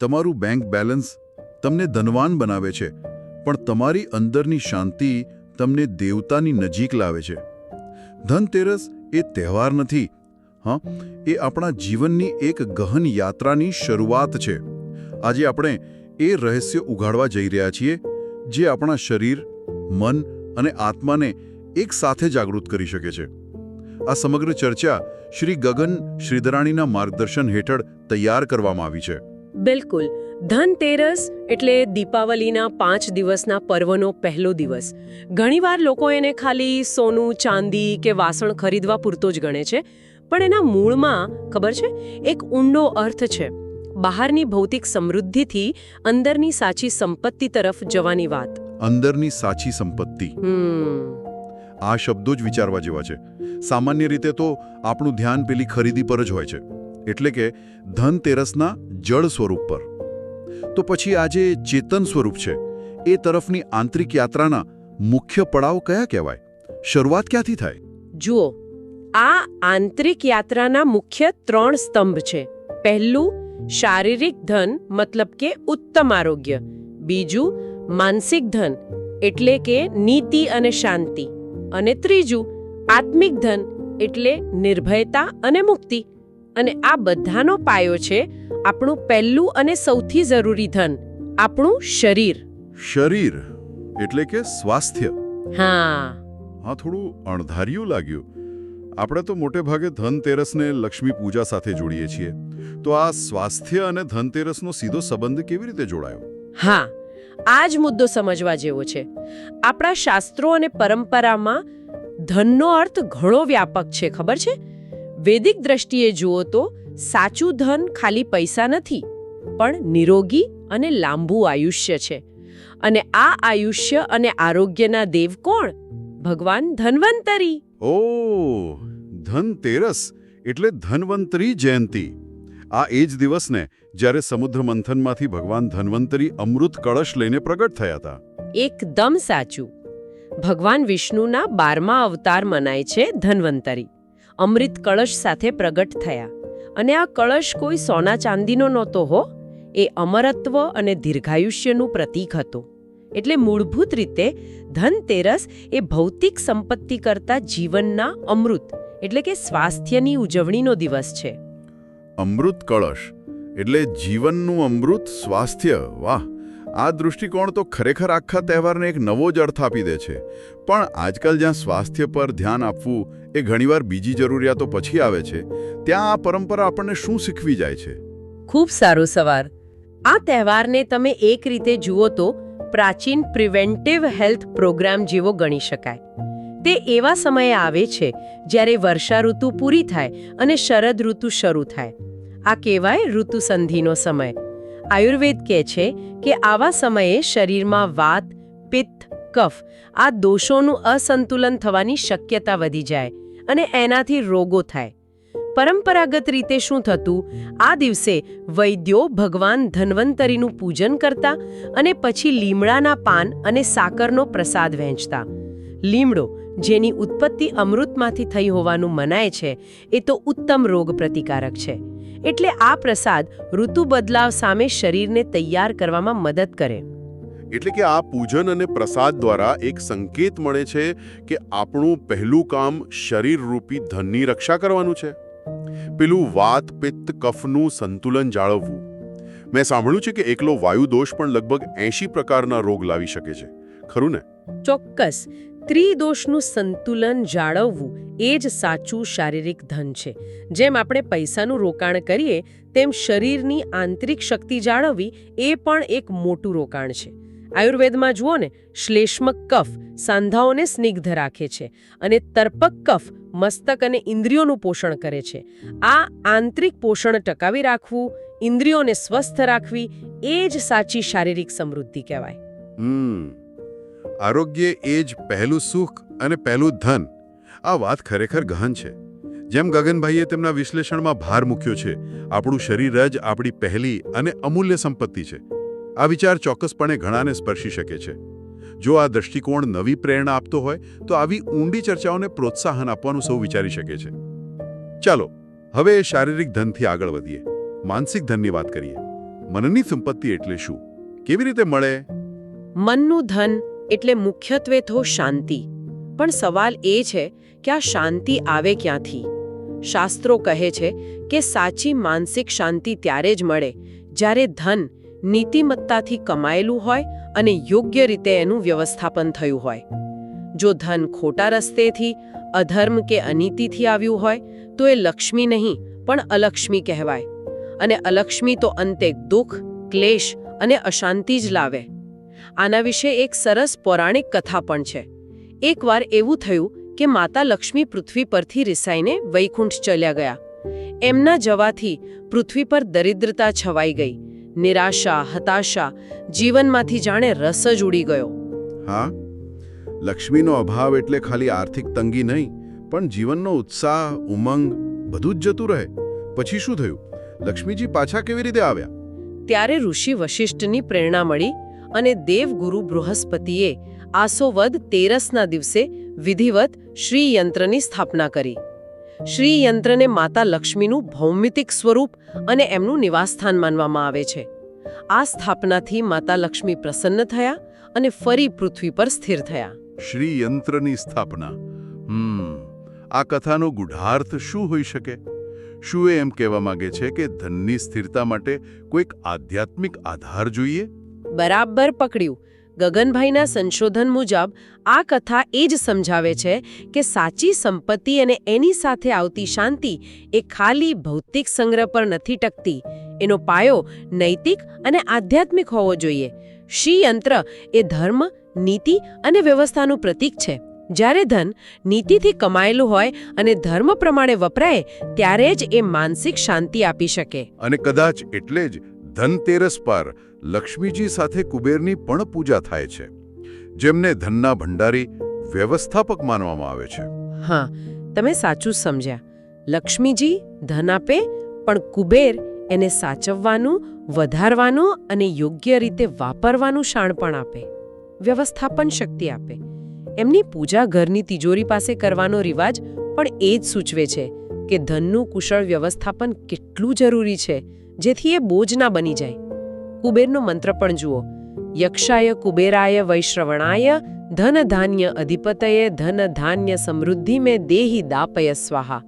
તમારું bank balance તમને ધનવાન બનાવે છે, પણ તમારી અંદરની શાંતિ તમને દેવતાની નજીક લાવે છે. ધનતેરસ એ તહેવાર નથી, હા, એ આપણા જીવનની એક ગહન યાત્રાની શરૂઆત છે. આજે આપણે એ રહસ્ય ઉઘાડવા જઈ રહ્યા છીએ, જે આપણા શરીર, મન અને આત્માને એક સાથે જાગૃત કરી શકે છે. આ સમગ્ર ચર્ચા શ્રી ગગન શ્રીધરાણીના માર્ગદર્શન હેઠળ તૈયાર કરવામાં આવી છે. બિલકુલ. ધનતેરસ એટલે દીપાવલીના પાંચ દિવસના પર્વનો પહેલો દિવસ. ઘણીવાર લોકો એને ખાલી સોનું ચાંદી કે વાસણ ખરીદવા પૂરતો જ ગણે છે પણ એના મૂળમાં ખબર છે? એક ઊંડો અર્થ છે. બહારની ભૌતિક સમૃદ્ધિથી અંદરની સાચી સંપત્તિ તરફ જવાની વાત. અંદરની સાચી સંપત્તિ. આ શબ્દો જ વિચારવા જેવા છે. સામાન્ય રીતે તો આપણું ધ્યાન પેલી ખરીદી પર જ હોય છે. એટલે કે ધનતેરસના જળ સ્વરૂપ પર. તો પછી આ જે ચેતન સ્વરૂપ છે, એ તરફની આંતરિક યાત્રાના મુખ્ય પડાવ કયા કહેવાય? શરૂઆત ક્યાંથી થાય? જુઓ, આ આંતરિક યાત્રાના મુખ્ય ત્રણ સ્તંભ છે. પહેલું, શારીરિક ધન, મતલબ કે ઉત્તમ આરોગ્ય. બીજું, માનસિક ધન, એટલે કે નીતિ અને શાંતિ. અને ત્રીજું, આત્મિક ધન, એટલે નિર્ભયતા અને મુક્તિ. અને આ બધાનો પાયો છે આપણું પહેલું અને સૌથી જરૂરી ધન આપણું શરીર. શરીર એટલે કે સ્વાસ્થ્ય. હા. હા થોડું અણધાર્યું લાગ્યું. આપણે તો મોટે ભાગે ધનતેરસને લક્ષ્મી પૂજા સાથે જોડીએ છીએ. તો આ સ્વાસ્થ્ય અને ધનતેરસનો સીધો સંબંધ કેવી રીતે જોડાયો? હા આ જ મુદ્દો સમજવા જેવો છે. આપણા શાસ્ત્રો અને પરંપરામાં ધનનો અર્થ ઘણો વ્યાપક છે ખબર છે? વૈદિક દ્રષ્ટિએ જુઓ તો સાચું ધન ખાલી પૈસા નથી પણ નિરોગી અને લાંબુ આયુષ્ય છે. અને આ આયુષ્ય અને આરોગ્યના દેવ કોણ? ભગવાન ધનવંતરી. ઓ ધનતેરસ એટલે ધનવંતરી જયંતિ. આ એ જ દિવસને જ્યારે સમુદ્ર મંથનમાંથી ભગવાન ધનવંતરી અમૃત કળશ લઈને પ્રગટ થયા હતા. એકદમ સાચું. ભગવાન વિષ્ણુના બારમા અવતાર મનાય છે ધન્વંતરી. અમૃત કળશ સાથે પ્રગટ થયા. અને આ કળશ કોઈ સોના ચાંદીનો નહોતો હો, એ અમરત્વ અને દીર્ઘાયુષ્યનું પ્રતીક હતું. એટલે મૂળભૂત રીતે ધનતેરસ એ ભૌતિક સંપત્તિ કરતા જીવનના અમૃત, એટલે કે સ્વાસ્થ્યની ઉજવણીનો દિવસ છે. અમૃત કળશ, એટલે જીવનનું અમૃત સ્વાસ્થ્ય, વાહ! આ દૃષ્ટિકોણ તો ખરેખર આખા તહેવારને એક નવો જ અર્થ આપી દે છે. પણ આજકાલ જ્યાં સ્વાસ્થ્ય પર ધ્યાન આપવું એ ઘણીવાર બીજી જરૂરિયાતો પછી આવે છે. ત્યાં આ પરંપરા આપણને શું શીખવી જાય છે? ખૂબ સારો સવાર આ તહેવારને તમે એક રીતે જુઓ તો પ્રાચીન પ્રિવેન્ટિવ હેલ્થ પ્રોગ્રામ જેવો ગણી શકાય. તે એવા સમયે આવે છે જ્યારે વર્ષા ઋતુ પૂરી થાય અને શરદ ઋતુ શરૂ થાય. આ કહેવાય ઋતુસંધિનો સમય. આયુર્વેદ કહે છે કે આવા સમયે શરીરમાં વાત, પિત્ત, કફ આ દોષોનું અસંતુલન થવાની શક્યતા વધી જાય. અને એનાથી રોગો થાય. પરંપરાગત રીતે શું થતું? આ દિવસે વૈદ્યો ભગવાન ધન્વંતરીનું પૂજન કરતા અને પછી લીમડાના પાન અને સાકરનો પ્રસાદ વહેંચતા લીમડો, જેની ઉત્પત્તિ અમૃતમાંથી થઈ હોવાનું મનાય છે, એ તો ઉત્તમ રોગ પ્રતિકારક છે. એટલે આ પ્રસાદ ઋતુ બદલાવ સામે શરીરને તૈયાર કરવામાં મદદ કરે. એટલે કે આ પૂજન અને પ્રસાદ દ્વારા એક સંકેત મળે છે કે આપણું પહેલું કામ શરીરરૂપી ધનની રક્ષા કરવાનું છે. પેલું વાત, પિત્ત, કફનું સંતુલન જાળવવું. મેં સાંભળ્યું છે કે એકલો વાયુ દોષ પણ લગભગ એંશી પ્રકારના રોગ લાવી શકે છે. ખરું ને? ચોક્કસ. ત્રિદોષનું સંતુલન જાળવવું એ જ સાચું શારીરિક ધન છે. જેમ આપણે પૈસાનું રોકાણ કરીએ, તેમ શરીરની આંતરિક શક્તિ જાળવવી એ પણ એક મોટું રોકાણ છે. આયુર્વેદમાં જુઓ ને, શ્લેષ્મક કફ સાંધાઓને સ્નિગ્ધ રાખે છે અને તર્પક કફ મસ્તક અને ઇન્દ્રિયોનું પોષણ કરે છે. આ આંતરિક પોષણ ટકાવી રાખવું, ઇન્દ્રિયોને સ્વસ્થ રાખવી, એ જ સાચી શારીરિક સમૃદ્ધિ કહેવાય. આરોગ્ય એ જ પહેલું સુખ અને પહેલું ધન. આ વાત ખરેખર ગહન છે. જેમ ગગનભાઈએ તેમના વિશ્લેષણમાં ભાર મૂક્યો છે, આપણું શરીર જ આપણી પહેલી અને અમૂલ્ય સંપત્તિ છે. આ વિચાર ચોક્કસપણે ઘણાને સ્પર્શી શકે છે. જો આ દૃષ્ટિકોણ નવી પ્રેરણા આપતો હોય, તો આવી ઊંડી ચર્ચાઓને પ્રોત્સાહન આપવાનું સૌ વિચારી શકે છે. ચાલો, હવે શારીરિક ધનથી આગળ વધીએ. માનસિક ધનની વાત કરીએ. મનની સંપત્તિ એટલે શું? કેવી રીતે મળે? મનનું ધન એટલે મુખ્યત્વે તો શાંતિ. પણ સવાલ એ છે કે આ શાંતિ આવે ક્યાંથી? શાસ્ત્રો કહે છે કે સાચી માનસિક શાંતિ ત્યારે જ મળે જ્યારે ધન નીતિમત્તાથી કમાયેલું હોય અને યોગ્ય રીતે એનું વ્યવસ્થાપન થયું હોય. જો ધન ખોટા રસ્તેથી, અધર્મ કે અનીતિથી આવ્યું હોય, તો એ લક્ષ્મી નહીં, પણ અલક્ષ્મી કહેવાય. અને અલક્ષ્મી તો અંતે દુઃખ, ક્લેશ અને અશાંતિ જ લાવે. આના વિશે એક સરસ પૌરાણિક કથા પણ છે. એકવાર એવું થયું કે માતા લક્ષ્મી પૃથ્વી પરથી રિસાઈને વૈકુંઠ ચલ્યા ગયા. એમના જવાથી પૃથ્વી પર દરિદ્રતા છવાઈ ગઈ. નિરાશા હતાશા જીવનમાંથી જાણે રસ જ ઉડી ગયો. હા લક્ષ્મીનો અભાવ એટલે ખાલી આર્થિક તંગી નહીં પણ જીવનનો ઉત્સાહ ઉમંગ બધું જ જતું રહે. પછી શું થયું? લક્ષ્મીજી પાછા કેવી રીતે આવ્યા? ત્યારે ઋષિ વશિષ્ઠની પ્રેરણા મળી અને દેવગુરુ બૃહસ્પતિએ આસોવદ તેરસના દિવસે વિધિવત શ્રીયંત્રની સ્થાપના કરી. શ્રી યંત્રને માતા લક્ષ્મીનું ભૌમિતિક સ્વરૂપ અને એમનું નિવાસસ્થાન માનવામાં આવે છે. આ સ્થાપનાથી માતા લક્ષ્મી પ્રસન્ન થયા અને ફરી પૃથ્વી પર સ્થિર થયા. શ્રી યંત્રની સ્થાપના. હમ આ કથાનો ગુઢાર્થ શું હોઈ શકે? શું એ એમ કહેવા માંગે છે કે ધનની સ્થિરતા માટે કોઈક આધ્યાત્મિક આધાર જોઈએ? બરાબર પકડ્યું. ગગનભાઈના સંશોધન મુજબ, આ કથા એ જ સમજાવે છે કે સાચી સંપત્તિ અને એની સાથે આવતી શાંતિ એ ખાલી ભૌતિક સંગ્રહ પર નથી ટકતી. એનો પાયો નૈતિક અને આધ્યાત્મિક હોવો જોઈએ. યંત્ર એ ધર્મ, નીતિ અને વ્યવસ્થાનું પ્રતીક છે. જ્યારે ધન નીતિથી કમાયેલું હોય અને ધર્મ પ્રમાણે વપરાય, ત્યારે જ એ માનસિક શાંતિ આપી શકે. અને કદાચ એટલે જ ધનતેરસ પર લક્ષ્મીજી સાથે કુબેરની પણ પૂજા થાય છે, જેમને ધનના ભંડારી વ્યવસ્થાપક માનવામાં આવે છે. હા, તમે સાચું સમજ્યા. લક્ષ્મીજી ધન આપે, પણ કુબેર એને સાચવવાનું, વધારવાનું અને યોગ્ય રીતે વાપરવાનું શાણપણ આપે. વ્યવસ્થાપન શક્તિ આપે. એમની પૂજા ઘરની તિજોરી પાસે કરવાનો રિવાજ પણ એ જ સૂચવે છે કે ધનનું કુશળ વ્યવસ્થાપન કેટલું જરૂરી છે. જેથી એ બોજ ના બની જાય. કુબેરનો મંત્ર પણ જુઓ. યક્ષાય કુબેરાય વૈશ્રવણાય ધન ધાન્ય અધિપતયે ધન ધાન્ય સમૃદ્ધિ મેં દેહી દાપય સ્વાહા.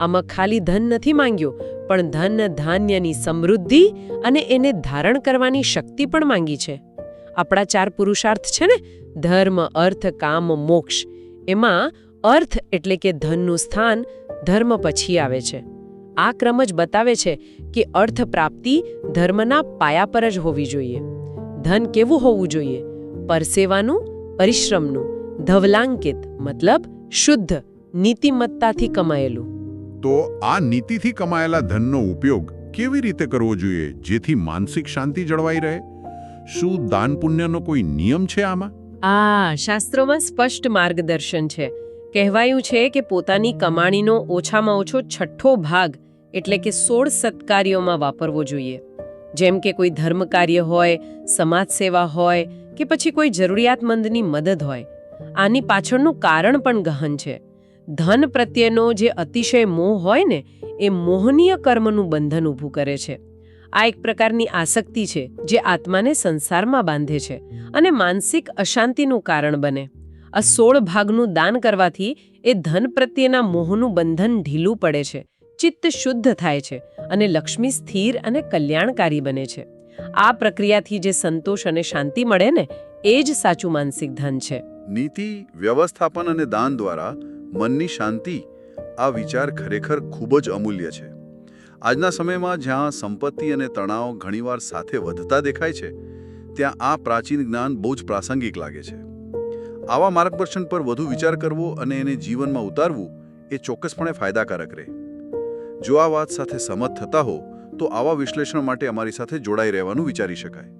આમાં ખાલી ધન નથી માંગ્યું, પણ ધન ધાન્યની સમૃદ્ધિ અને એને ધારણ કરવાની શક્તિ પણ માંગી છે. આપણા ચાર પુરુષાર્થ છે ને, ધર્મ, અર્થ, કામ, મોક્ષ. એમાં અર્થ એટલે કે ધનનું સ્થાન ધર્મ પછી આવે છે. આ ક્રમ જ બતાવે છે કે અર્થ પ્રાપ્તિ ધર્મના પાયા પર જ હોવી જોઈએ. ધન કેવું હોવું જોઈએ? પરસેવાનું પરિશ્રમનું. ધવલાંકિત મતલબ શુદ્ધ નીતિમત્તાથી કમાયેલું. તો આ નીતિથી કમાયેલા ધનનો ઉપયોગ કેવી રીતે કરવો જોઈએ જેથી માનસિક શાંતિ જળવાઈ રહે? શું દાન પુણ્યનો કોઈ નિયમ છે આમાં? આ શાસ્ત્રોમાં સ્પષ્ટ માર્ગદર્શન છે. કહેવાયું છે કે પોતાની કમાણીનો ઓછામાં ઓછો છઠ્ઠો ભાગ એટલે કે સોળ સત્કાર્યોમાં વાપરવો જોઈએ. જેમ કે કોઈ ધર્મ કાર્ય હોય સમાજ સેવા હોય કે પછી કોઈ જરૂરિયાતમંદની મદદ હોય. આની પાછળનું કારણ પણ ગહન છે. ધન પ્રત્યેનો જે અતિશય મોહ હોય ને, એ મોહનીય કર્મનું બંધન ઊભું કરે છે. આ એક પ્રકારની આસક્તિ છે, જે આત્માને સંસારમાં બાંધે છે અને માનસિક અશાંતિનું કારણ બને. આ સોળ ભાગનું દાન કરવાથી એ ધન પ્રત્યેના મોહનું બંધન ઢીલું પડે છે. ચિત્ત શુદ્ધ થાય છે અને લક્ષ્મી સ્થિર અને કલ્યાણકારી બને છે. આ પ્રક્રિયાથી જે સંતોષ અને શાંતિ મળે ને, એ જ સાચું માનસિક ધન છે. નીતિ, વ્યવસ્થાપન અને દાન દ્વારા મનની શાંતિ આ વિચાર ખરેખર ખૂબ જ અમૂલ્ય છે. આજના સમયમાં જ્યાં સંપત્તિ અને તણાવ ઘણીવાર સાથે વધતા દેખાય છે, ત્યાં આ પ્રાચીન જ્ઞાન બહુ જ પ્રાસંગિક લાગે છે. આવા માર્ગદર્શન પર વધુ વિચાર કરવો અને એને જીવનમાં ઉતારવું એ ચોક્કસપણે ફાયદાકારક રહે. જો આ વાત સાથે સમત થતા હો, તો આવા વિશ્લેષણ માટે અમારી સાથે જોડાઈ રહેવાનું વિચારી શકાય.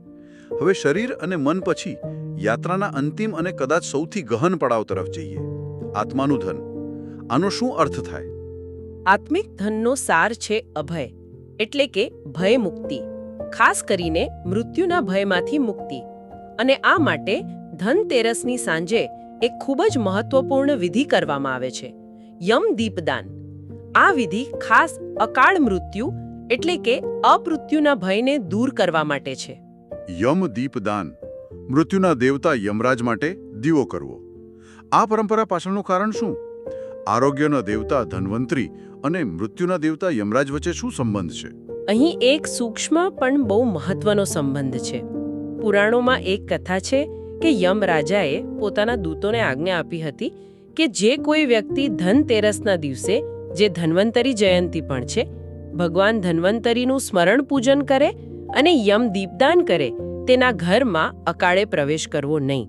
હવે શરીર અને મન પછી યાત્રાના અંતિમ અને કદાચ સૌથી ગહન પડાવ તરફ જઈએ. આત્માનું ધન. આનો શું અર્થ થાય? આત્મિક ધનનો સાર છે અભય, એટલે કે ભય મુક્તિ. ખાસ કરીને મૃત્યુના ભયમાંથી મુક્તિ. અને આ માટે ધનતેરસની સાંજે એક ખૂબ જ મહત્વપૂર્ણ વિધિ કરવામાં આવે છે. યમ દીપદાન. આ વિધિ ખાસ અકાળ મૃત્યુ એટલે કે અપૃત્યુના ભયને દૂર કરવા માટે છે. યમ દીપદાન. મૃત્યુના દેવતા યમરાજ માટે દીવો કરવો. આ પરંપરા પાછળનું કારણ શું? આરોગ્યના દેવતા ધન્વંતરી અને મૃત્યુના દેવતા યમરાજ વચ્ચે શું સંબંધ છે? અહીં એક સૂક્ષ્મ પણ બહુ મહત્વનો સંબંધ છે. પુરાણોમાં એક કથા છે કે યમ રાજાએ પોતાના દૂતોને આજ્ઞા આપી હતી કે જે કોઈ વ્યક્તિ ધનતેરસના દિવસે જે ધન્વંતરી જયંતી પણ છે. ભગવાન ધન્વંતરીનું સ્મરણ પૂજન કરે અને યમ દીપદાન કરે, તેના ઘરમાં અકાળે પ્રવેશ કરવો નહીં.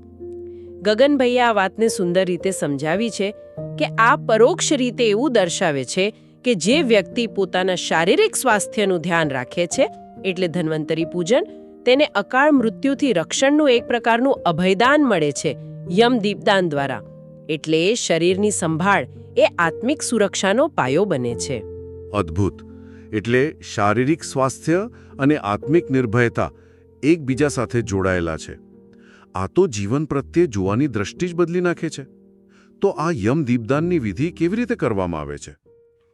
ગગનભાઈએ આ વાતને સુંદર રીતે સમજાવી છે કે આ પરોક્ષ રીતે એવું દર્શાવે છે કે જે વ્યક્તિ પોતાના શારીરિક સ્વાસ્થ્યનું ધ્યાન રાખે છે, એટલે ધન્વંતરી પૂજન, તેને અકાળ મૃત્યુથી રક્ષણનું એક પ્રકારનું અભયદાન મળે છે, યમ દીપદાન દ્વારા. એટલે શરીરની સંભાળ એ આત્મિક સુરક્ષાનો પાયો બને છે. અદ્ભુત. એટલે શારીરિક સ્વાસ્થ્ય અને આત્મિક નિર્ભયતા એકબીજા સાથે જોડાયેલા છે. આ તો જીવન પ્રત્યે જોવાની દ્રષ્ટિ જ બદલી નાખે છે. તો આ યમ દીપદાનની વિધિ કેવી રીતે કરવામાં આવે છે?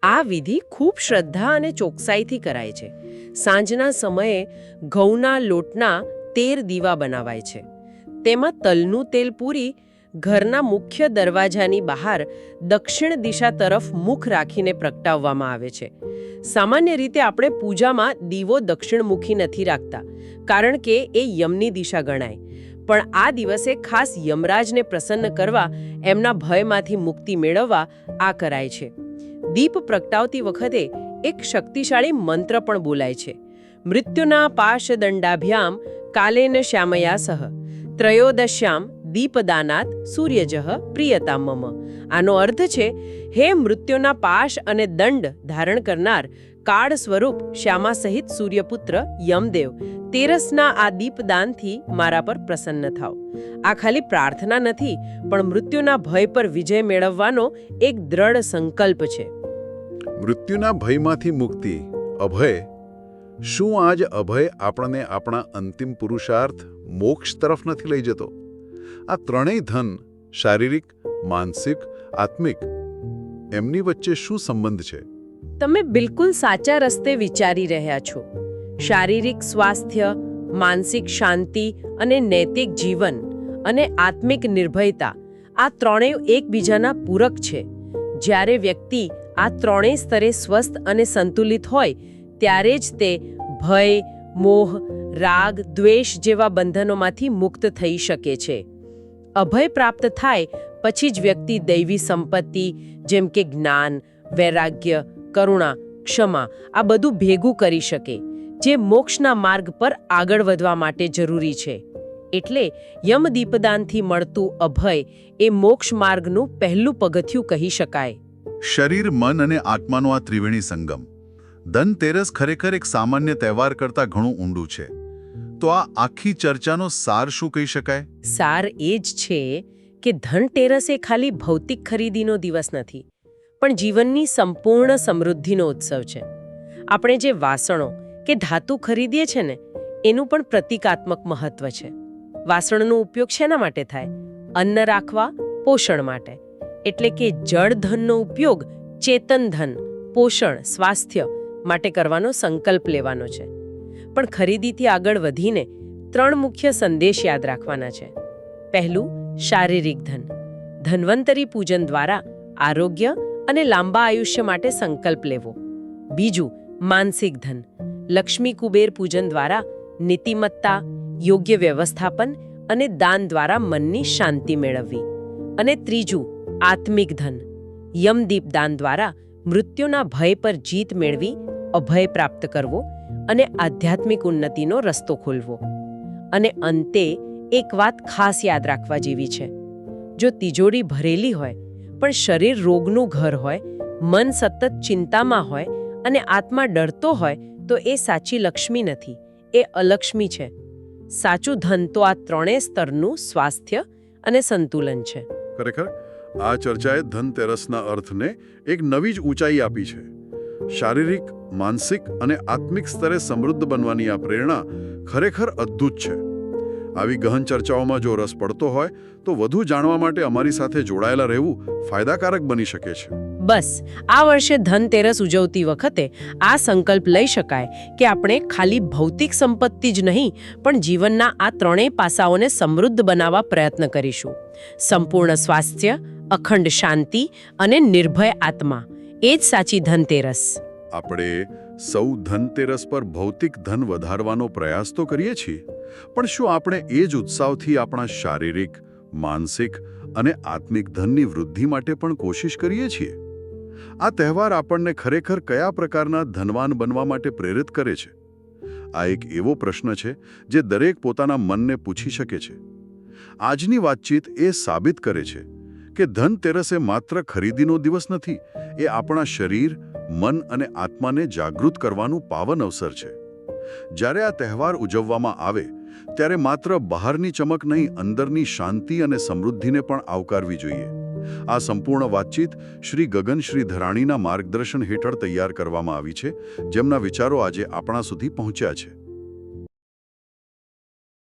આ વિધિ ખૂબ શ્રદ્ધા અને ચોકસાઈથી કરાય છે. સાંજના સમયે ઘઉંના લોટના તેર દીવા બનાવાય છે. તેમાં તલનું તેલ પૂરી ઘરના મુખ્ય દરવાજાની બહાર દક્ષિણ દિશા તરફ મુખ રાખીને પ્રગટાવવામાં આવે છે. સામાન્ય રીતે આપણે પૂજામાં દીવો દક્ષિણમુખી નથી રાખતા, કારણ કે એ યમની દિશા ગણાય. પણ આ દિવસે ખાસ યમરાજને પ્રસન્ન કરવા, એમના ભયમાંથી મુક્તિ મેળવવા આ કરાય છે. દીપ પ્રગટાવતી વખતે એક શક્તિશાળી મંત્ર પણ બોલાય છે. મૃત્યુના પાશદંડાભ્યામ કાલેન શ્યામયા સહ. ત્રયોદશ્યામ દીપદાનાત સૂર્યજહ પ્રિયતા મમ આનો અર્થ છે, હે મૃત્યુના પાશ અને દંડ ધારણ કરનાર કાળ સ્વરૂપ શ્યામા સહિત સૂર્યપુત્ર યમદેવ, તેરસના આ દીપદાનથી મારા પર પ્રસન્ન થાવ આ ખાલી પ્રાર્થના નથી, પણ મૃત્યુના ભય પર વિજય મેળવવાનો એક દ્રઢ સંકલ્પ છે. મૃત્યુના ભયમાંથી મુક્તિ, અભય. શું આજ અભય આપણને આપણા અંતિમ પુરુષાર્થ, મોક્ષ તરફ નથી લઈ જતો? આ ત્રણેય ધન શારીરિક, માનસિક, આત્મિક, એમની વચ્ચે શું સંબંધ છે? તમે બિલકુલ સાચા રસ્તે વિચારી રહ્યા છો. શારીરિક સ્વાસ્થ્ય, માનસિક શાંતિ અને નૈતિક જીવન અને આત્મિક નિર્ભયતા આ ત્રણેય એકબીજાના પૂરક છે. જ્યારે વ્યક્તિ આ ત્રણેય સ્તરે સ્વસ્થ અને સંતુલિત હોય, ત્યારે જ તે ભય, મોહ, રાગ, દ્વેષ જેવા બંધનોમાંથી મુક્ત થઈ શકે છે. અભય પ્રાપ્ત થાય, પછી જ વ્યક્તિ દૈવી સંપત્તિ, જેમ કે જ્ઞાન, વૈરાગ્ય, કરુણા, ક્ષમા, આ બધું ભેગું કરી શકે, જે મોક્ષના માર્ગ પર આગળ વધવા માટે જરૂરી છે. એટલે યમદીપદાનથી મળતું અભય એ મોક્ષ માર્ગનું પહેલું પગથિયું કહી શકાય. શરીર, મન અને આત્માનો આ ત્રિવેણી સંગમ. ધનતેરસ ખરેખર એક સામાન્ય તહેવાર કરતાં ઘણું ઊંડું છે. તો આ આખી ચર્ચાનો સાર શું કહી શકાય? સાર એ જ છે કે ધનતેરસ એ ખાલી ભૌતિક ખરીદીનો દિવસ નથી, પણ જીવનની સંપૂર્ણ સમૃદ્ધિનો ઉત્સવ છે. આપણે જે વાસણો કે ધાતુ ખરીદીએ છે ને, એનું પણ પ્રતિકાત્મક મહત્વ છે. વાસણનો ઉપયોગ શેના માટે થાય? અન્ન રાખવા, પોષણ માટે. એટલે કે જળ ધનનો ઉપયોગ ચેતન ધન, પોષણ, સ્વાસ્થ્ય માટે કરવાનો સંકલ્પ લેવાનો છે. પણ ખરીદીથી આગળ વધીને ત્રણ મુખ્ય સંદેશ યાદ રાખવાના છે. પહેલું, શારીરિક ધન. ધન્વંતરી પૂજન દ્વારા આરોગ્ય અને લાંબા આયુષ્ય માટે સંકલ્પ લેવો. બીજું, માનસિક ધન. લક્ષ્મી કુબેર પૂજન દ્વારા નીતિમત્તા, યોગ્ય વ્યવસ્થાપન અને દાન દ્વારા મનની શાંતિ મેળવવી. અને ત્રીજું, આત્મિક ધન. યમદીપ દાન દ્વારા મૃત્યુના ભય પર જીત મેળવી અભય પ્રાપ્ત કરવો અને આધ્યાત્મિક ઉન્નતિનો રસ્તો ખોલવો. અને અંતે એક વાત ખાસ યાદ રાખવા જેવી છે. જો તિજોરી ભરેલી હોય, પણ શરીર રોગનું ઘર હોય, મન સતત ચિંતામાં હોય અને આત્મા ડરતો હોય, તો એ સાચી લક્ષ્મી નથી. એ અલક્ષ્મી છે. સાચું ધન તો આ ત્રણેય સ્તરનું સ્વાસ્થ્ય અને સંતુલન છે. ખરેખર, આ ચર્ચાએ ધનતેરસના અર્થને એક નવી જ ઊંચાઈ આપી છે. શારીરિક, માનસિક અને આત્મિક સ્તરે સમૃદ્ધ બનવાની આ પ્રેરણા ખરેખર અદ્ભુત છે. આવી ગહન ચર્ચાઓમાં જો રસ પડતો હોય, તો વધુ જાણવા માટે અમારી સાથે જોડાયેલા રહેવું ફાયદાકારક બની શકે છે. બસ, આ વર્ષે ધનતેરસ ઉજવતી વખતે આ સંકલ્પ લઈ શકાય કે આપણે ખાલી ભૌતિક સંપત્તિ જ નહીં, પણ જીવનના આ ત્રણેય પાસાઓને સમૃદ્ધ બનાવવા પ્રયત્ન કરીશું. સંપૂર્ણ સ્વાસ્થ્ય, અખંડ શાંતિ અને નિર્ભય આત્મા. એ જ સાચી ધનતેરસ. આપણે સૌ ધનતેરસ પર ભૌતિક ધન વધારવાનો પ્રયાસ તો કરીએ છીએ, પણ શું આપણે એ જ ઉત્સાહથી આપણા શારીરિક, માનસિક અને આત્મિક ધનની વૃદ્ધિ માટે પણ કોશિશ કરીએ છીએ? આ તહેવાર આપણને ખરેખર કયા પ્રકારના ધનવાન બનવા માટે પ્રેરિત કરે છે? આ એક એવો પ્રશ્ન છે જે દરેક પોતાના મનને પૂછી શકે છે. આજની વાતચીત એ સાબિત કરે છે કે ધનતેરસ એ માત્ર ખરીદીનો દિવસ નથી, એ આપણા શરીર, મન અને આત્માને જાગૃત કરવાનું પાવન અવસર છે. જ્યારે આ તહેવાર ઉજવવામાં આવે, ત્યારે માત્ર બહારની ચમક નહીં, અંદરની શાંતિ અને સમૃદ્ધિને પણ આવકારવી જોઈએ. આ સંપૂર્ણ વાતચીત શ્રી ગગન શ્રી ધરાણીના માર્ગદર્શન હેઠળ તૈયાર કરવામાં આવી છે, જેમના વિચારો આજે આપણા સુધી પહોંચ્યા છે.